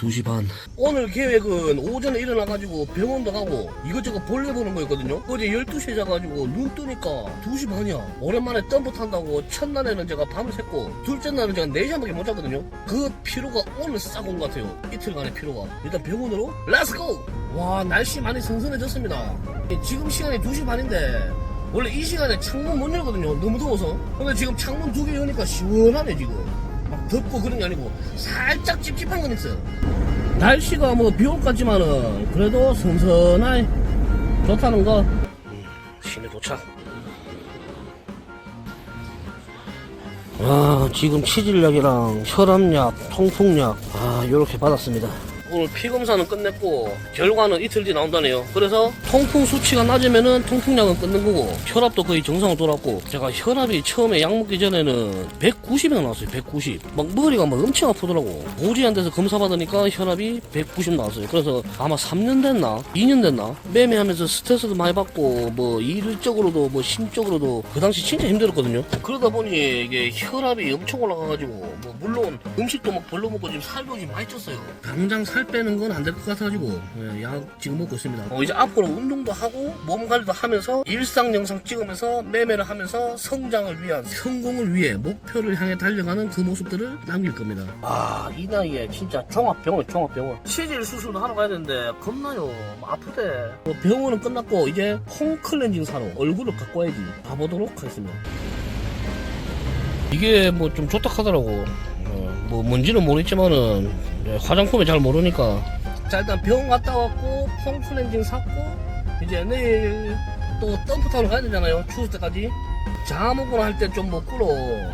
2시 반. 오늘 계획은 오전에 일어나가지고 병원도 가고 이것저것 볼일 보는 거였거든요. 어제 12시에 자가지고 눈 뜨니까 2시 반이야. 오랜만에 덤프 탄다고 첫날에는 제가 밤을 샜고 둘째 날은 제가 4시간밖에 못 잤거든요. 그 피로가 오늘 싹 온 것 같아요. 이틀간의 피로가. 일단 병원으로 렛츠고! 와 날씨 많이 선선해졌습니다. 지금 시간이 2시 반인데 원래 이 시간에 창문 못 열거든요. 너무 더워서. 근데 지금 창문 두 개 여니까 시원하네 지금. 막 덥고 그런 게 아니고 살짝 찝찝한 건 있어요. 날씨가 뭐 비올것 같지만은 그래도 선선하게 좋다는 거. 음, 시내 도착. 아 지금 치질약이랑 혈압약, 통풍약 아 요렇게 받았습니다. 오늘 피 검사는 끝냈고 결과는 이틀 뒤 나온다네요. 그래서 통풍 수치가 낮으면은 통풍약은 끊는 거고 혈압도 거의 정상으로 돌았고 제가 혈압이 처음에 약 먹기 전에는 190이 나왔어요. 190. 막 머리가 막 엄청 아프더라고. 오지한 데서 검사 받으니까 혈압이 190 나왔어요. 그래서 아마 3년 됐나 2년 됐나 매매하면서 스트레스도 많이 받고 뭐 일적으로도 뭐 심적으로도 그 당시 진짜 힘들었거든요. 그러다 보니 이게 혈압이 엄청 올라가가지고 뭐 물론 음식도 막 별로 먹고 지금 살도 지금 많이 쪘어요. 당장 살 빼는 건 안 될 것 같아가지고 예, 약 지금 먹고 있습니다. 어, 이제 앞으로 운동도 하고 몸 관리도 하면서 일상 영상 찍으면서 매매를 하면서 성장을 위한 성공을 위해 목표를 향해 달려가는 그 모습들을 남길 겁니다. 아 이 나이에 진짜 종합병원 종합병원 치질 수술도 하러 가야 되는데 겁나요. 뭐 아프대. 뭐 병원은 끝났고 이제 홈클렌징 사러 얼굴을 갖고 와야지. 가보도록 하겠습니다. 이게 뭐 좀 좋다 하더라고. 어, 뭐 뭔지는 모르겠지만은 네, 화장품을 잘 모르니까. 자 일단 병원 갔다 왔고 폼 클렌징 샀고 이제 내일 또 덤프 타러 가야 되잖아요. 추울 때까지. 자먹으러 할때 좀 먹고로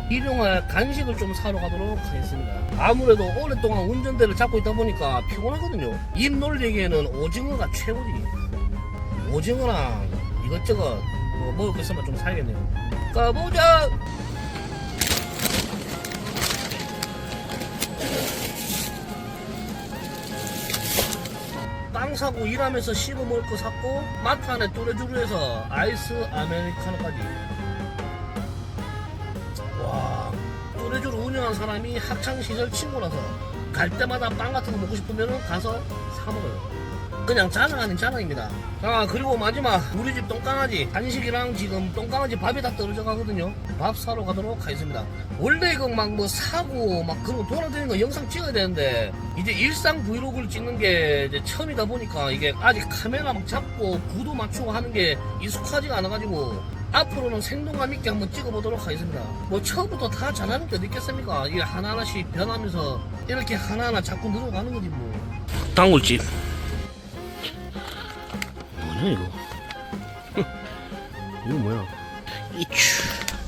일용할 간식을 좀 사러 가도록 하겠습니다. 아무래도 오랫동안 운전대를 잡고 있다 보니까 피곤하거든요. 입 놀리기에는 오징어가 최고지. 오징어랑 이것저것 뭐 먹을 거 있으면 좀 사야겠네요. 가보자! 빵 사고 일하면서 씹어 먹을 거 샀고 마트 안에 뚜레쥬르에서 아이스 아메리카노까지. 와 뚜레쥬르 운영한 사람이 학창시절 친구라서 갈 때마다 빵 같은 거 먹고 싶으면 가서 사 먹어요 그냥 자랑 아닌 자랑입니다 아 그리고 마지막 우리 집 똥강아지 간식이랑 지금 똥강아지 밥이 다 떨어져 가거든요 밥 사러 가도록 하겠습니다 원래 이거 막 뭐 사고 막 그런 거 돌아다니는 거 영상 찍어야 되는데 이제 일상 브이로그를 찍는 게 이제 처음이다 보니까 이게 아직 카메라 막 잡고 구도 맞추고 하는 게 익숙하지가 않아가지고 앞으로는 생동감 있게 한번 찍어보도록 하겠습니다. 뭐 처음부터 다 잘하는 게 있겠습니까? 이게 하나하나씩 변하면서 이렇게 하나하나 자꾸 늘어가는 거지 뭐. 단골집. 뭐냐 이거? 이거 뭐야? 이추.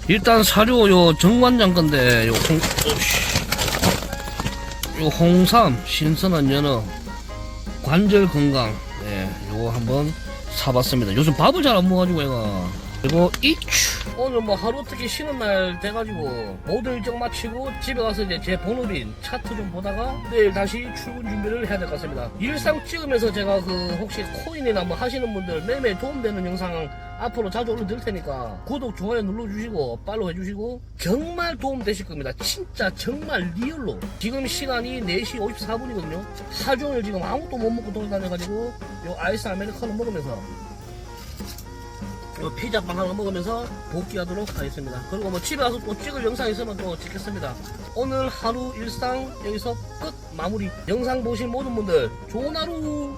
일단 사료 요 정관장 건데 요 홍. 요 홍삼 신선한 연어 관절 건강 네 요거 한번 사봤습니다 요즘 밥을 잘 안 먹어가지고 얘가 그리고 이추. 오늘 뭐 하루 어떻게 쉬는 날 돼가지고 모든 일정 마치고 집에 가서 이제 제 본업인 차트 좀 보다가 내일 다시 출근 준비를 해야 될 것 같습니다. 일상 찍으면서 제가 그 혹시 코인이나 뭐 하시는 분들 매매 도움되는 영상 앞으로 자주 올려드릴 테니까 구독 좋아요 눌러주시고 팔로우 해주시고 정말 도움 되실 겁니다. 진짜 정말 리얼로. 지금 시간이 4시 54분이거든요. 하루종일 지금 아무것도 못 먹고 돌아다녀가지고 요 아이스 아메리카노 먹으면서 요 피자 빵 하나 먹으면서 복귀하도록 하겠습니다. 그리고 뭐 집에 가서 또 찍을 영상 있으면 또 찍겠습니다. 오늘 하루 일상 여기서 끝 마무리. 영상 보신 모든 분들 좋은 하루